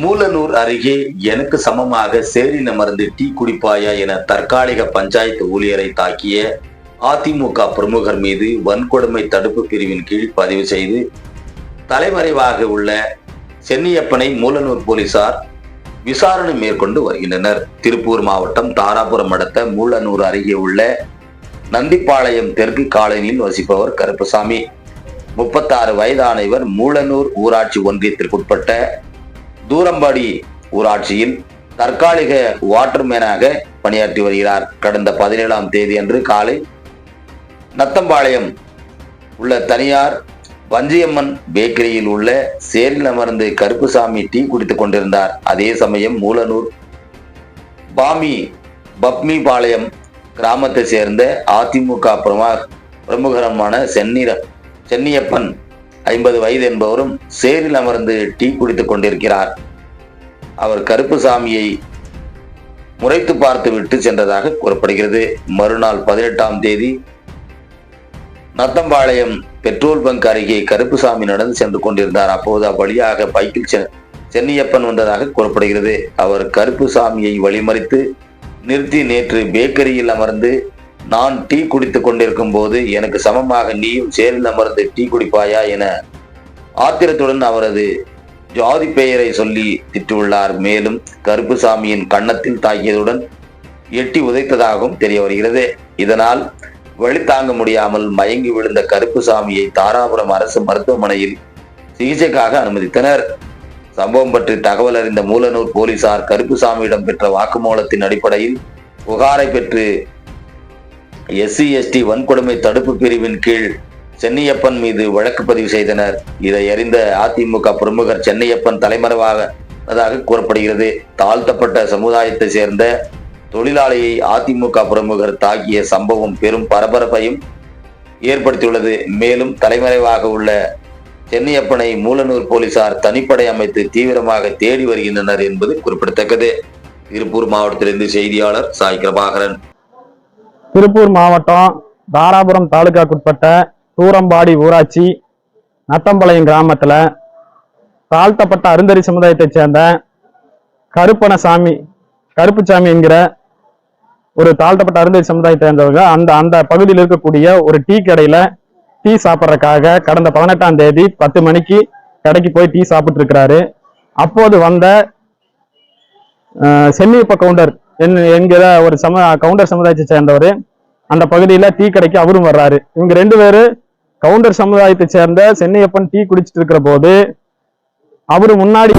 மூலனூர் அருகே எனக்கு சமமாக சேரி அமர்ந்து டீ குடிப்பாயா என தற்காலிக பஞ்சாயத்து ஊழியரை தாக்கிய அதிமுக பிரமுகர் மீது வன்கொடுமை தடுப்பு பிரிவின் கீழ் பதிவு செய்து தலைமறைவாக உள்ள சென்னியப்பனை மூலனூர் போலீசார் விசாரணை மேற்கொண்டு வருகின்றனர். திருப்பூர் மாவட்டம் தாராபுரம் அடுத்த மூலனூர் அருகே உள்ள நந்திப்பாளையம் தெற்கு காலனியில் வசிப்பவர் கருப்பசாமி. முப்பத்தாறு வயதான இவர் மூலனூர் ஊராட்சி ஒன்றியத்திற்குட்பட்ட தூரம்பாடி ஊராட்சியில் தற்காலிக வாட்டர்மேனாக பணியாற்றி வருகிறார். கடந்த பதினேழாம் தேதி அன்று காலை நத்தம்பாளையம் உள்ள தனியார் வஞ்சியம்மன் பேக்கரியில் உள்ள சேரில் அமர்ந்து கருப்புசாமி டீ குடித்துக் கொண்டிருந்தார். அதே சமயம் மூலனூர் பாமி பப்மிபாளையம் கிராமத்தை சேர்ந்த அதிமுக பிரமா பிரமுகரமான சென்னிர சென்னியப்பன் ஐம்பது வயது என்பவரும் சேரில் அமர்ந்து டீ குடித்துக் கொண்டிருக்கிறார். அவர் கருப்புசாமியை முறைத்து பார்த்து விட்டு சென்றதாக கூறப்படுகிறது. மறுநாள் பதினெட்டாம் தேதி நத்தம்பாளையம் பெட்ரோல் பங்க் அருகே கருப்புசாமி நடந்து சென்று கொண்டிருந்தார். அப்போது அவ்வழியாக பைக்கில் செ- சென்னியப்பன் வந்ததாக கூறப்படுகிறது. அவர் கருப்புசாமியை வழிமறித்து நிறுத்தி நேற்று பேக்கரியில் அமர்ந்து நான் டீ குடித்துக் கொண்டிருக்கும் போது எனக்கு சமமாக நீயும் சேரில் அமர்ந்து டீ குடிப்பாயா என ஆத்திரத்துடன் அவரது ஜாதி பெயரை சொல்லி திட்டுள்ளார் மேலும் கருப்புசாமியின் கன்னத்தில் தாக்கியதுடன் எட்டி உதைத்ததாகவும் தெரிய வருகிறது. இதனால் வழி தாங்க முடியாமல் மயங்கி விழுந்த கருப்புசாமியை தாராபுரம் அரசு மருத்துவமனையில் சிகிச்சைக்காக அனுமதித்தனர். சம்பவம் பற்றி தகவல் அறிந்த மூலனூர் போலீசார் கருப்புசாமியிடம் பெற்ற வாக்குமூலத்தின் அடிப்படையில் புகாரை பெற்று எஸ்சி எஸ்டி வன்கொடுமை தடுப்பு பிரிவின் கீழ் சென்னியப்பன் மீது வழக்கு பதிவு செய்தனர். இதை அறிந்த அதிமுக பிரமுகர் சென்னையப்பன் தலைமறைவாக கூறப்படுகிறது. தாழ்த்தப்பட்ட சமுதாயத்தை சேர்ந்த தொழிலாளியை அதிமுக பிரமுகர் தாக்கிய சம்பவம் பெரும் பரபரப்பையும் ஏற்படுத்தியுள்ளது. மேலும் தலைமறைவாக உள்ள சென்னையப்பனை மூலனூர் போலீசார் தனிப்படை அமைத்து தீவிரமாக தேடி வருகின்றனர் என்பது குறிப்பிடத்தக்கது. திருப்பூர் மாவட்டத்திலிருந்து செய்தியாளர் சாய் கிருபாகரன் திருப்பூர் மாவட்டம் தாராபுரம் தாலுகாக்குட்பட்ட தூரம்பாடி ஊராட்சி நத்தம்பாளையம் கிராமத்துல தாழ்த்தப்பட்ட அருந்தரி சமுதாயத்தைச் சேர்ந்த கருப்பணசாமி கருப்புசாமி என்கிற ஒரு தாழ்த்தப்பட்ட அருந்தரி சமுதாயத்தை சேர்ந்தவங்க அந்த அந்த பகுதியில் இருக்கக்கூடிய ஒரு டீ கடையில டீ சாப்பிட்றதுக்காக கடந்த பதினெட்டாம் தேதி பத்து மணிக்கு கடைக்கு போய் டீ சாப்பிட்டு இருக்கிறாரு. அப்போது வந்த அஹ், சென்னியப்ப கவுண்டர் என்- என்கிற ஒரு சம கவுண்டர் சமுதாயத்தை சேர்ந்தவர் அந்த பகுதியில டீ கடைக்கு அவரும் வர்றாரு. இவங்க ரெண்டு பேரும் கவுண்டர் சமுதாயத்தை சேர்ந்த சென்னையப்பன் டீ குடிச்சிட்டு இருக்கிற போது அவரு முன்னாடி